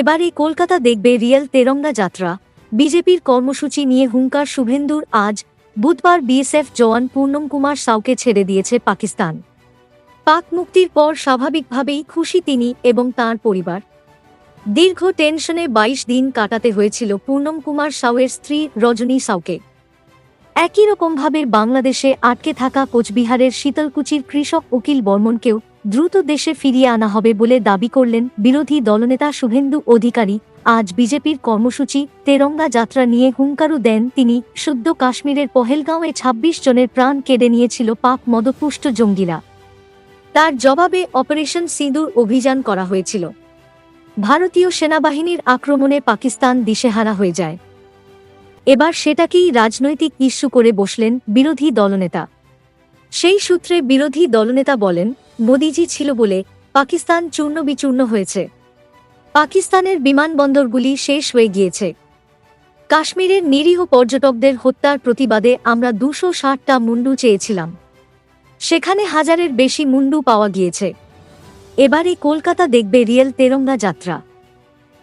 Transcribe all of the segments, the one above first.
এবারে কলকাতা দেখবে রিয়েল তেরঙ্গা যাত্রা। বিজেপির কর্মসূচি নিয়ে হুঙ্কার শুভেন্দুর আজ। বুধবার বিএসএফ জওয়ান পূর্ণম কুমার সাউকে ছেড়ে দিয়েছে পাকিস্তান। পাক মুক্তির পর স্বাভাবিকভাবেই খুশি তিনি এবং তার পরিবার। দীর্ঘ টেনশনে ২২ দিন কাটাতে হয়েছিল পূর্ণম কুমার সাউয়ের স্ত্রী রজনী সাউকে। একই রকমভাবে বাংলাদেশে আটকে থাকা কোচবিহারের শীতলকুচির কৃষক উকিল বর্মনকেও দ্রুত দেশে ফিরিয়ে আনা হবে বলে দাবি করলেন বিরোধী দলনেতা শুভেন্দু অধিকারী। আজ বিজেপির কর্মসূচি, তেরঙ্গা যাত্রা নিয়ে হুঙ্কারু দেন তিনি। সদ্য কাশ্মীরের পহেলগাঁওয়ে ২৬ জনের প্রাণ কেড়ে নিয়েছিল পাক মদপুষ্ট জঙ্গিরা। তার জবাবে অপারেশন সিঁদুর অভিযান করা হয়েছিল। ভারতীয় সেনাবাহিনীর আক্রমণে পাকিস্তান দিশেহারা হয়ে যায়। এবার সেটাকেই রাজনৈতিক ইস্যু করে বসলেন বিরোধী দলনেতা। সেই সূত্রে বিরোধী দলনেতা বলেন, মোদিজি ছিল বলে পাকিস্তান চূর্ণ বিচূর্ণ হয়েছে। পাকিস্তানের বিমানবন্দরগুলি শেষ হয়ে গিয়েছে। কাশ্মীরের নিরীহ পর্যটকদের হত্যার প্রতিবাদে আমরা দুশো ষাটটা মুন্ডু চেয়েছিলাম। সেখানে হাজারের বেশি মুন্ডু পাওয়া গিয়েছে। এবারে কলকাতা দেখবে রিয়েল তেরঙ্গা যাত্রা।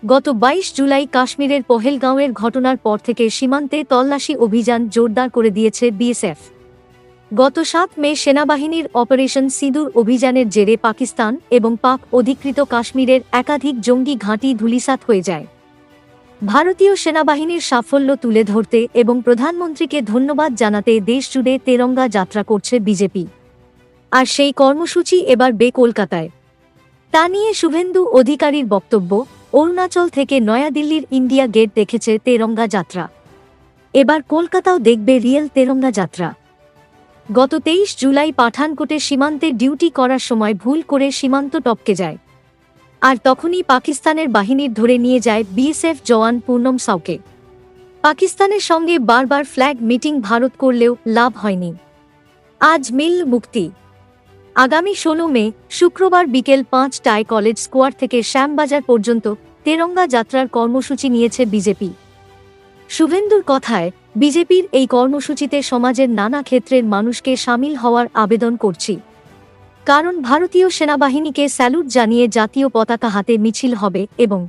গত ২২ জুলাই কাশ্মীরের পহেলগাঁওয়ের ঘটনার পর থেকে সীমান্তে তল্লাশি অভিযান জোরদার করে দিয়েছে বিএসএফ। গত সাত মে সেনাবাহিনীর অপারেশন সিঁদুর অভিযানের জেরে পাকিস্তান এবং পাক অধিকৃত কাশ্মীরের একাধিক জঙ্গি ঘাঁটি ধুলিসাৎ হয়ে যায়। ভারতীয় সেনাবাহিনীর সাফল্য তুলে ধরতে এবং প্রধানমন্ত্রীকে ধন্যবাদ জানাতে দেশজুড়ে তেরঙ্গা যাত্রা করছে বিজেপি। আর সেই কর্মসূচি এবার বে কলকাতায়। তা নিয়ে শুভেন্দু অধিকারীর বক্তব্য, অরুণাচল থেকে নয়াদিল্লির ইন্ডিয়া গেট দেখেছে তেরঙ্গা যাত্রা। এবার কলকাতাও দেখবে রিয়েল তেরঙ্গা যাত্রা। গত তেইশ জুলাই পাঠানকোটে সীমান্তে ডিউটি করার সময় ভুল করে সীমান্ত টপকে যায়। আর তখনই পাকিস্তানের বাহিনীর ধরে নিয়ে যায় বিএসএফ জওয়ান পূর্ণম সাউকে। পাকিস্তানের সঙ্গে বারবার ফ্ল্যাগ মিটিং ভারত করলেও লাভ হয়নি। আজ মিল মুক্তি। আগামী ষোলো মে, শুক্রবার বিকেল পাঁচটায় কলেজ স্কোয়ার থেকে শ্যামবাজার পর্যন্ত তেরঙ্গা যাত্রার কর্মসূচি নিয়েছে বিজেপি। শুভেন্দুর কথায় বিজেপির এই কর্মসূচিতে সমাজের নানা ক্ষেত্রের মানুষকে সামিল হওয়ার আবেদন করছি। কারণ ভারতীয় সেনাবাহিনীকে স্যালুট জানিয়ে জাতীয় পতাকা হাতে মিছিল হবে এবং